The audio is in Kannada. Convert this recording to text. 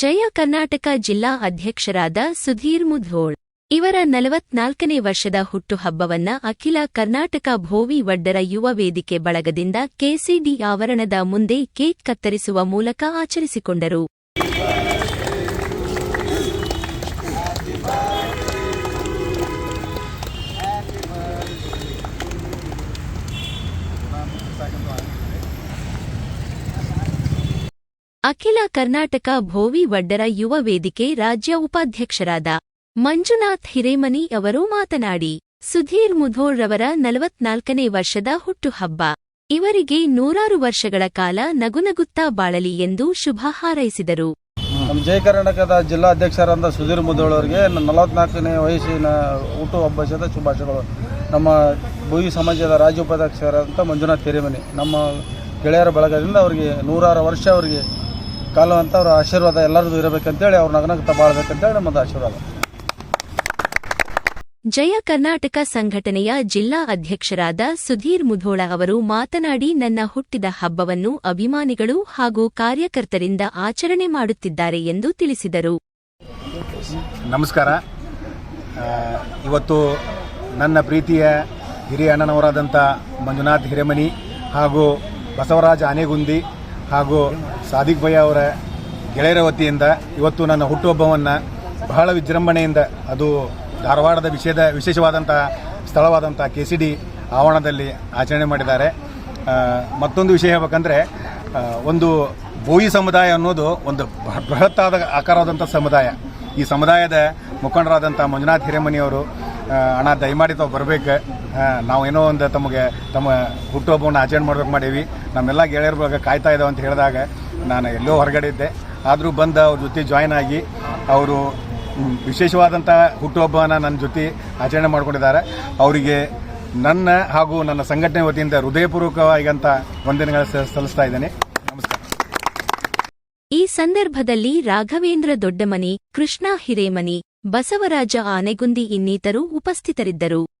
ಜಯ ಕರ್ನಾಟಕ ಜಿಲ್ಲಾ ಅಧ್ಯಕ್ಷರಾದ ಸುಧೀರ್ ಮುಧೋಳ್. ಇವರ ನಲವತ್ನಾಲ್ಕನೇ ವರ್ಷದ ಹುಟ್ಟುಹಬ್ಬವನ್ನ ಅಖಿಲ ಕರ್ನಾಟಕ ಭೋವಿ ವಡ್ಡರ ಯುವ ವೇದಿಕೆ ಬಳಗದಿಂದ ಕೆಸಿಡಿ ಆವರಣದ ಮುಂದೆ ಕೇಕ್ ಕತ್ತರಿಸುವ ಮೂಲಕ ಆಚರಿಸಿಕೊಂಡರು. ಅಖಿಲ ಕರ್ನಾಟಕ ಭೋವಿ ವಡ್ಡರ ಯುವ ವೇದಿಕೆ ರಾಜ್ಯ ಉಪಾಧ್ಯಕ್ಷರಾದ ಮಂಜುನಾಥ್ ಹಿರೇಮನಿ ಅವರು ಮಾತನಾಡಿ, ಸುಧೀರ್ ಮುಧೋಳ್ ರವರ ನಲವತ್ನಾಲ್ಕನೇ ವರ್ಷದ ಹುಟ್ಟುಹಬ್ಬ. ಇವರಿಗೆ ನೂರಾರು ವರ್ಷಗಳ ಕಾಲ ನಗುನಗುತ್ತಾ ಬಾಳಲಿ ಎಂದು ಶುಭ ಹಾರೈಸಿದರು. ನಮ್ಮ ಜಯ ಕರ್ನಾಟಕದ ಜಿಲ್ಲಾ ಅಧ್ಯಕ್ಷರಾದ ಸುಧೀರ್ ಮುಧೋಳ್ ಅವರಿಗೆ ನಲವತ್ನಾಲ್ಕನೇ ವಯಸ್ಸಿನ ಹುಟ್ಟುಹಬ್ಬದ ಶುಭಾಶಯಗಳು. ನಮ್ಮ ಭೂವಿ ಸಮಾಜದ ರಾಜ್ಯ ಉಪಾಧ್ಯಕ್ಷರಾದಂಥ ಮಂಜುನಾಥ್ ಹಿರೇಮನಿ ನಮ್ಮ ಗೆಳೆಯರ ಬಳಗದಿಂದ ಅವರಿಗೆ ನೂರಾರು ವರ್ಷ ಅವರಿಗೆ ಕಾಲವಂತ ಅವ್ರ ಆಶೀರ್ವಾದ ಎಲ್ಲರದ್ದು ಇರಬೇಕಂತೇಳಿ ಅವ್ರ ನಗನ ಬಾಳ್ಬೇಕಂತೇಳಿ ನಮ್ಮದು ಆಶೀರ್ವಾದ. ಜಯ ಕರ್ನಾಟಕ ಸಂಘಟನೆಯ ಜಿಲ್ಲಾ ಅಧ್ಯಕ್ಷರಾದ ಸುಧೀರ್ ಮುಧೋಳ ಅವರು ಮಾತನಾಡಿ ನನ್ನ ಹುಟ್ಟಿದ ಹಬ್ಬವನ್ನು ಅಭಿಮಾನಿಗಳು ಹಾಗೂ ಕಾರ್ಯಕರ್ತರಿಂದ ಆಚರಣೆ ಮಾಡುತ್ತಿದ್ದಾರೆ ಎಂದು ತಿಳಿಸಿದರು. ನಮಸ್ಕಾರ. ಇವತ್ತು ನನ್ನ ಪ್ರೀತಿಯ ಹಿರಿಯ ಅಣ್ಣನವರಾದಂಥ ಮಂಜುನಾಥ್ ಹಿರೇಮನಿ ಹಾಗೂ ಬಸವರಾಜ ಆನೆಗುಂದಿ ಹಾಗೂ ಸಾದಿಕ್ ಭಯ್ಯ ಅವರ ಗೆಳೆಯರ ವತಿಯಿಂದ ಇವತ್ತು ನನ್ನ ಹುಟ್ಟುಹಬ್ಬವನ್ನು ಬಹಳ ವಿಜೃಂಭಣೆಯಿಂದ ಅದು ಧಾರವಾಡದ ವಿಷಯದ ವಿಶೇಷವಾದಂಥ ಸ್ಥಳವಾದಂಥ ಕೆ ಸಿ ಡಿ ಆವರಣದಲ್ಲಿ ಆಚರಣೆ ಮಾಡಿದ್ದಾರೆ. ಮತ್ತೊಂದು ವಿಷಯ ಹೇಳ್ಬೇಕಂದ್ರೆ ಒಂದು ಬೋಯಿ ಸಮುದಾಯ ಅನ್ನೋದು ಒಂದು ಬೃಹ- ಬೃಹತ್ತಾದ ಆಕಾರವಾದಂಥ ಸಮುದಾಯ. ಈ ಸಮುದಾಯದ ಮುಖಂಡರಾದಂಥ ಮಂಜುನಾಥ್ ಹಿರೇಮನಿಯವರು ಅಣ್ಣ ದಯಮಾಡಿ ತಾವು ಬರಬೇಕು. ನಾವು ಏನೋ ಒಂದು ತಮಗೆ ತಮ್ಮ ಹುಟ್ಟುಹಬ್ಬವನ್ನು ಆಚರಣೆ ಮಾಡ್ಬೇಕು ಮಾಡೀವಿ. ನಮ್ಮೆಲ್ಲ ಗೆಳೆಯರ ಬಗ್ಗೆ ಕಾಯ್ತಾ ಇದ್ದಾವೆ ಅಂತ ಹೇಳಿದಾಗ ನಾನು ಎಲ್ಲೋ ಹೊರಗಡೆ ಇದ್ದೆ. ಆದರೂ ಬಂದು ಅವ್ರ ಜೊತೆ ಜಾಯ್ನ್ ಆಗಿ ಅವರು ವಿಶೇಷವಾದಂಥ ಹುಟ್ಟುಹಬ್ಬನ ನನ್ನ ಜೊತೆ ಆಚರಣೆ ಮಾಡ್ಕೊಂಡಿದ್ದಾರೆ. ಅವರಿಗೆ ನನ್ನ ಹಾಗೂ ನನ್ನ ಸಂಘಟನೆ ವತಿಯಿಂದ ಹೃದಯಪೂರ್ವಕವಾಗಿಂತ ವಂದನೆಗಳ ಸಲ್ಲಿಸ್ತಾ ಇದ್ದೇನೆ. ನಮಸ್ಕಾರ. ಈ ಸಂದರ್ಭದಲ್ಲಿ ರಾಘವೇಂದ್ರ ದೊಡ್ಡಮನಿ, ಕೃಷ್ಣ ಹಿರೇಮನಿ, ಬಸವರಾಜ ಆನೆಗುಂದಿ ಇನ್ನಿತರು ಉಪಸ್ಥಿತರಿದ್ದರು.